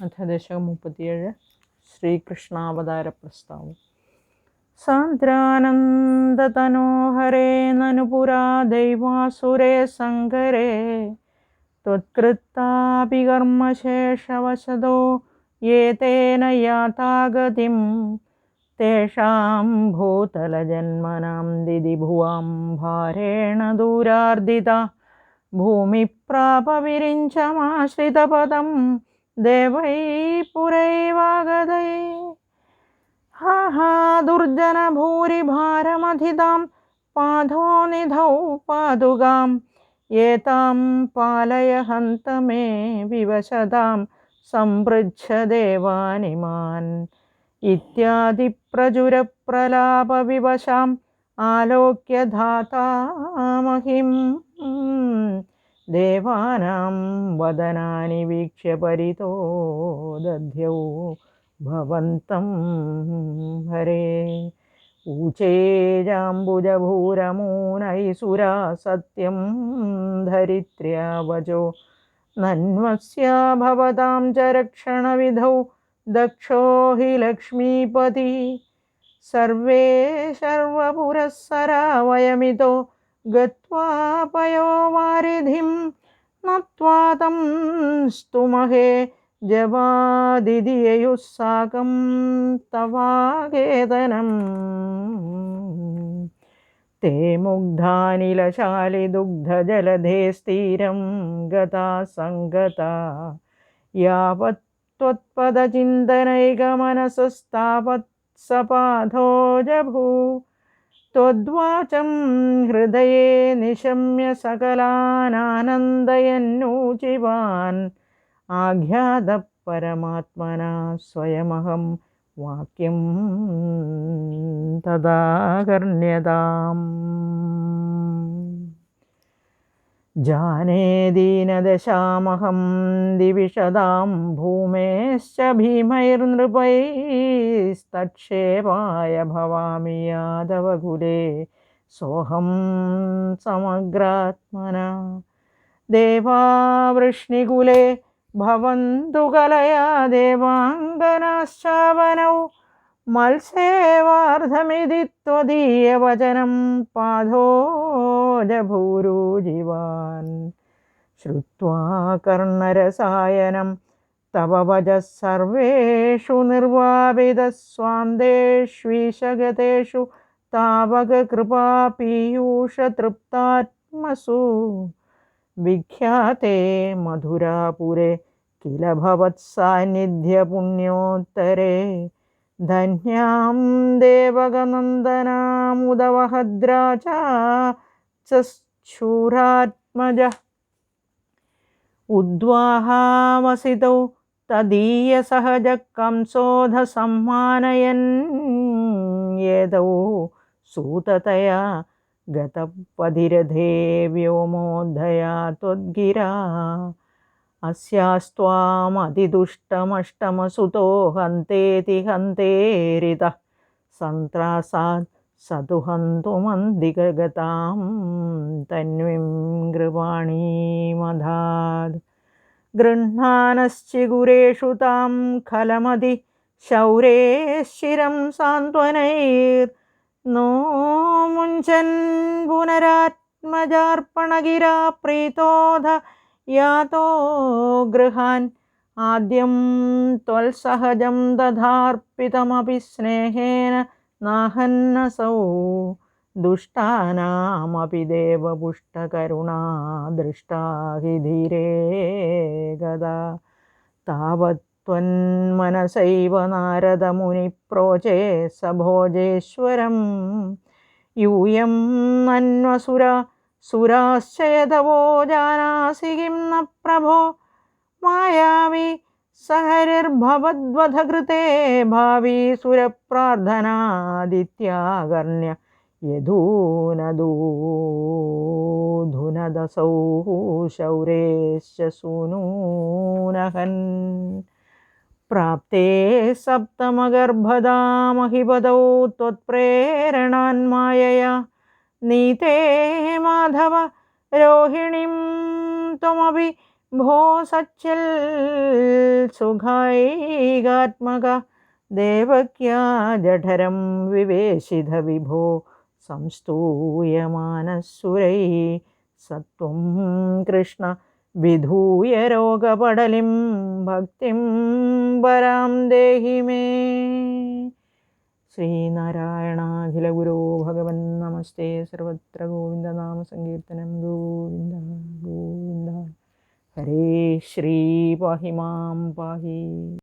അഥ ദശകം മുപ്പത്തിയേഴ് ശ്രീകൃഷ്ണാവതാര പ്രസ്താവം സാന്ദ്രാനന്ദതനോഹരേ നനു പുരാ ദൈവാസുരേ സങ്കരേ त्वत्कृत्तापि कर्मशेषवशतो ये तेन यातागतिं तेषां भूतलजन्मनां दिदि भुवां भारेण दूरार्दिता भूमिप्रापविरिञ्चमाश्रितपदं देवै पुरैवागदै हा हा दुर्जनभूरिभारमधितां पाधो निधौ पादुगाम् एतां पालय हन्त मे विवशतां सम्पृच्छ देवानिमान् इत्यादिप्रचुरप्रलापविवशाम् आलोक्य धातामहिं देवानां वदनानि वीक्ष्य परितो दध्यौ भवन्तं हरे ऊचेजाम्बुजभूरमूनैसुरा सत्यं धरित्र्या वचो नन्वस्या भवतां च रक्षणविधौ दक्षो हि लक्ष्मीपति सर्वे सर्वपुरःसरा वयमितो ഗത്വാപയോവാരിധിം നത്വാതം സ്തുമഹേ ജവാദിതിയയുസ്സാകം തവാകേതനം തേ മുഗ്ധാനിലശാലിദുഗ്ധജലധേ സ്ഥിരം ഗതാ സംഗത യാവത്വത്പദചിന്തനൈകമനസസ്താവത്സപാധോജഭൂ त्वद्वाचं हृदये निशम्य सकलानानन्दयन्नूचिवान् आख्यातः परमात्मना स्वयमहं वाक्यं तदा कर्ण्यताम् जाने दीनदशामहं दिविशदां भूमेश्च भीमैर्नृपैस्तक्षेपाय भवामि यादवकुले। सोऽहं समग्रात्मना। देवावृष्णिकुले भवन्तु कलया देवाङ्गनाश्चावनौ। मत्सेवार्धमिति त्वदीयवचनं पाधोजभूरुजिवान् श्रुत्वा कर्णरसायनं तव वचः सर्वेषु निर्वापितस्वान्देष्वीशगतेषु तावककृपापीयूषतृप्तात्मसु विख्याते मधुरापुरे किल भवत्सान्निध्यपुण्योत्तरे धन्यां देवगनन्दनामुदवहद्रा च शूरात्मजः उद्वाहावसितौ तदीयसहजः कंसोधसम्मानयन् येदौ सूततया गतपधिरधे व्योमोद्धया त्वद्गिरा अस्यास्त्वामतिदुष्टमष्टमसुतो हन्तेति हन्तेरितः। सन्त्रासात् स तु हन्तुमन्दिगतां तन्वीं गृवाणीमधाद् गृह्णानश्चिगुरेषु तां खलमति शौरेश्चिरं सान्त्वनैर्नो मुञ्चन् पुनरात्मजार्पणगिरा प्रीतोध यातो गृहान्। आद्यं त्वल्सहजं दधार्पितमपि स्नेहेन നാഹന്നസൗ ദുഷ്ടാനാമപി ദേവപുഷ്ടകരുണാ ദൃഷ്ടാ ഹി ധീരേ ഗത താവത്വന്മനസൈവ നാരദമുനിപ്രോചേ സഭോജേശ്വരം. യൂയം നന്വസുര സുരാശ്ചയതവോ ജാനാസി കിം ന പ്രഭോ മായാവി सहरिर्भवद्वधकृते भावी सुरप्रार्थनादित्याकर्ण्य यधूनदूधुनदसौ शौरेश्च सूनूनहन्। प्राप्ते सप्तमगर्भदामहिपदौ त्वत्प्रेरणान्मायया नीते माधव रोहिणीं त्वमपि ഭോ സച്ചിൽ സുഖൈകാത്മക ദേവക്യാ ജഠരം വിവേശിത വിഭോ സംസ്തൂയമാനസുരൈ സത്വം കൃഷ്ണ വിധൂയ രോഗപടലിം ഭക്തിം വരാം ദേഹി മേ ശ്രീനാരായണാഖില ഗുരോ ഭഗവൻ നമസ്തേ സർവത്ര ഗോവിന്ദനാമ സങ്കീർത്തനം ഗോവിന്ദ ഗോവിന്ദ करे श्री पाहि माँ पाहि।